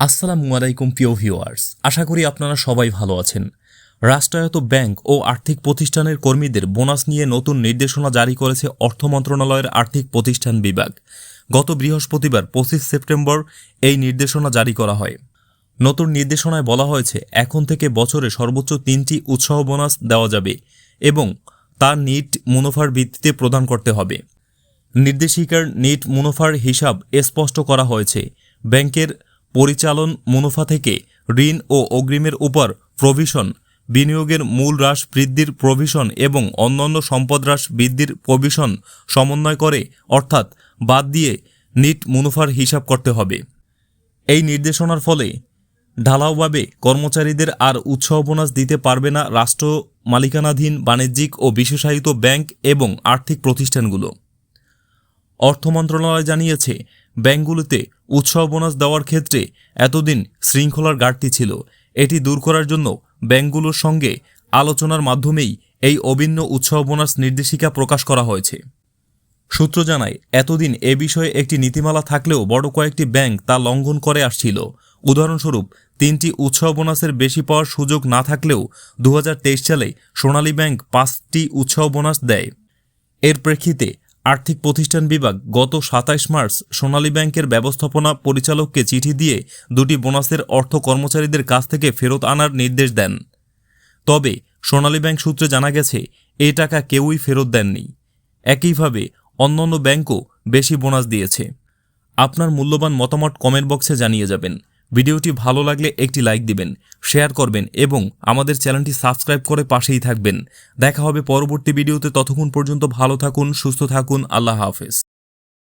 আসসালামু আলাইকুম, প্রিয় ভিউয়ার্স। আশা করি আপনারা সবাই ভালো আছেন। রাষ্ট্রায়ত্ত ব্যাংক ও আর্থিক প্রতিষ্ঠানের কর্মীদের বোনাস নিয়ে নতুন নির্দেশনা জারি করেছে অর্থ মন্ত্রণালয়ের আর্থিক প্রতিষ্ঠান বিভাগ। গত বৃহস্পতিবার পঁচিশ সেপ্টেম্বর এই নির্দেশনা জারি করা হয়। নতুন নির্দেশনায় বলা হয়েছে, এখন থেকে বছরে সর্বোচ্চ তিনটি উৎসাহ বোনাস দেওয়া যাবে এবং তা নিট মুনাফার ভিত্তিতে প্রদান করতে হবে। নির্দেশিকার নিট মুনাফার হিসাব স্পষ্ট করা হয়েছে। ব্যাংকের পরিচালন মুনাফা থেকে ঋণ ও অগ্রিমের উপর প্রভিশন, বিনিয়োগের মূল হ্রাস বৃদ্ধির প্রভিশন এবং অন্যান্য সম্পদ হ্রাস বৃদ্ধির প্রভিশন সমন্বয় করে, অর্থাৎ বাদ দিয়ে নিট মুনাফার হিসাব করতে হবে। এই নির্দেশনার ফলে ঢালাওভাবে কর্মচারীদের আর উৎসাহ বোনাস দিতে পারবে না রাষ্ট্র মালিকানাধীন বাণিজ্যিক ও বিশেষায়িত ব্যাংক এবং আর্থিক প্রতিষ্ঠানগুলো। অর্থ মন্ত্রণালয় জানিয়েছে ব্যাংকগুলোতে উৎসাহ বোনাস দেওয়ার ক্ষেত্রে এতদিন শৃঙ্খলার ঘাটতি ছিল। এটি দূর করার জন্য ব্যাংকগুলোর সঙ্গে আলোচনার মাধ্যমেই এই অভিন্ন উৎসাহ বোনাস নির্দেশিকা প্রকাশ করা হয়েছে। সূত্র জানায়, এতদিন এ বিষয়ে একটি নীতিমালা থাকলেও বড় কয়েকটি ব্যাংক তা লঙ্ঘন করে আসছিল। উদাহরণস্বরূপ, তিনটি উৎসাহ বোনাসের বেশি পাওয়ার সুযোগ না থাকলেও দু হাজার তেইশ সালে সোনালী ব্যাংক পাঁচটি উৎসাহ বোনাস দেয়। এর প্রেক্ষিতে আর্থিক প্রতিষ্ঠান বিভাগ গত সাতাইশ মার্চ সোনালী ব্যাংকের ব্যবস্থাপনা পরিচালককে চিঠি দিয়ে দুটি বোনাসের অর্থ কর্মচারীদের কাছ থেকে ফেরত আনার নির্দেশ দেন। তবে সোনালী ব্যাংক সূত্রে জানা গেছে এই টাকা কেউই ফেরত দেননি। একইভাবে অন্যান্য ব্যাংকও বেশি বোনাস দিয়েছে। আপনার মূল্যবান মতামত কমেন্ট বক্সে জানিয়ে যাবেন। ভিডিওটি ভালো লাগলে একটি লাইক দিবেন, শেয়ার করবেন এবং আমাদের চ্যানেলটি সাবস্ক্রাইব করে পাশেই থাকবেন। দেখা হবে পরবর্তী ভিডিওতে, ততক্ষণ পর্যন্ত ভালো থাকুন, সুস্থ থাকুন, আল্লাহ হাফেজ।